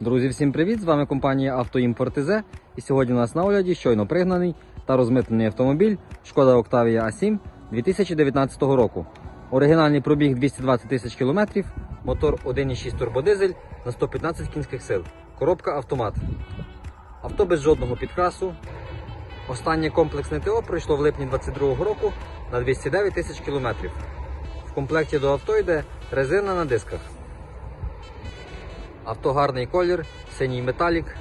Друзі, всім привіт! З вами компанія «Автоімпорт ІЗ». І сьогодні у нас на огляді щойно пригнаний та розмитнений автомобіль Шкода Octavia A7 2019 року. Оригінальний пробіг 220 тисяч кілометрів, мотор 1,6 турбодизель на 115 кінських сил, коробка автомат. Авто без жодного підкрасу. Останнє комплексне ТО пройшло в липні 2022 року на 209 тисяч кілометрів. В комплекті до авто йде резина на дисках. Авто гарний колір, синій металік,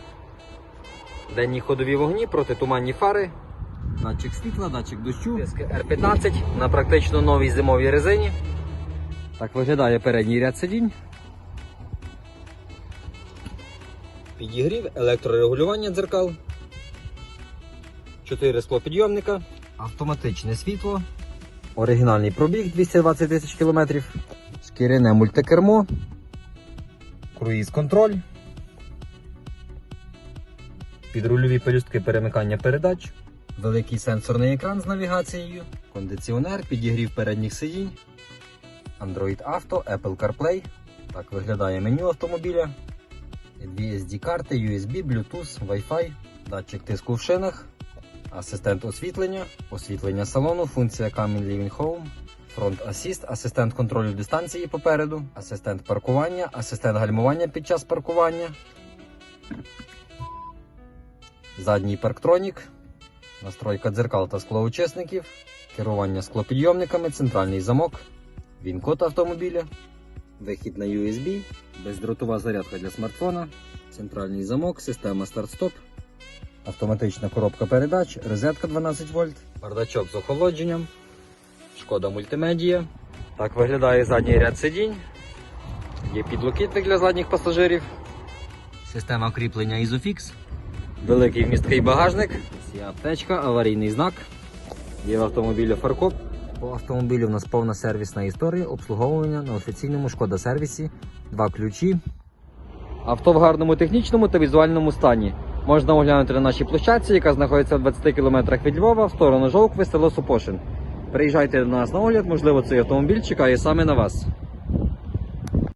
денні ходові вогні, протитуманні фари, датчик світла, датчик дощу, диски R15 на практично новій зимовій резині. Так виглядає передній ряд сидінь. Підігрів, електрорегулювання дзеркал, 4 склопідйомника, автоматичне світло, оригінальний пробіг 220 тисяч кілометрів, шкіряне мультикермо, круїз контроль, підрульові пелюстки перемикання передач, великий сенсорний екран з навігацією, кондиціонер, підігрів передніх сидінь, Android Auto, Apple CarPlay. Так виглядає меню автомобіля. Дві SD-карти, USB, Bluetooth, Wi-Fi, датчик тиску в шинах, асистент освітлення, освітлення салону, функція Coming Living Home, фронт асіст, асистент контролю дистанції попереду, асистент паркування, асистент гальмування під час паркування, задній парктронік, настройка дзеркал та склоучисників, керування склопідйомниками, центральний замок, він-код автомобіля, вихід на USB, бездротова зарядка для смартфона, центральний замок, система старт-стоп, автоматична коробка передач, розетка 12 вольт, бардачок з охолодженням, шкода мультимедія. Так виглядає задній ряд сидінь. Є підлокітник для задніх пасажирів. Система кріплення Isofix. Великий вмісткий багажник. Є аптечка, аварійний знак. Є в автомобілі фаркоп. По автомобілю в нас повна сервісна історія, обслуговування на офіційному шкода сервісі, два ключі. Авто в гарному технічному та візуальному стані. Можна оглянути на нашій площадці, яка знаходиться в 20 км від Львова в сторону Жовкви, село Сопошин. Приїжджайте до нас на огляд, можливо, цей автомобіль чекає саме на вас.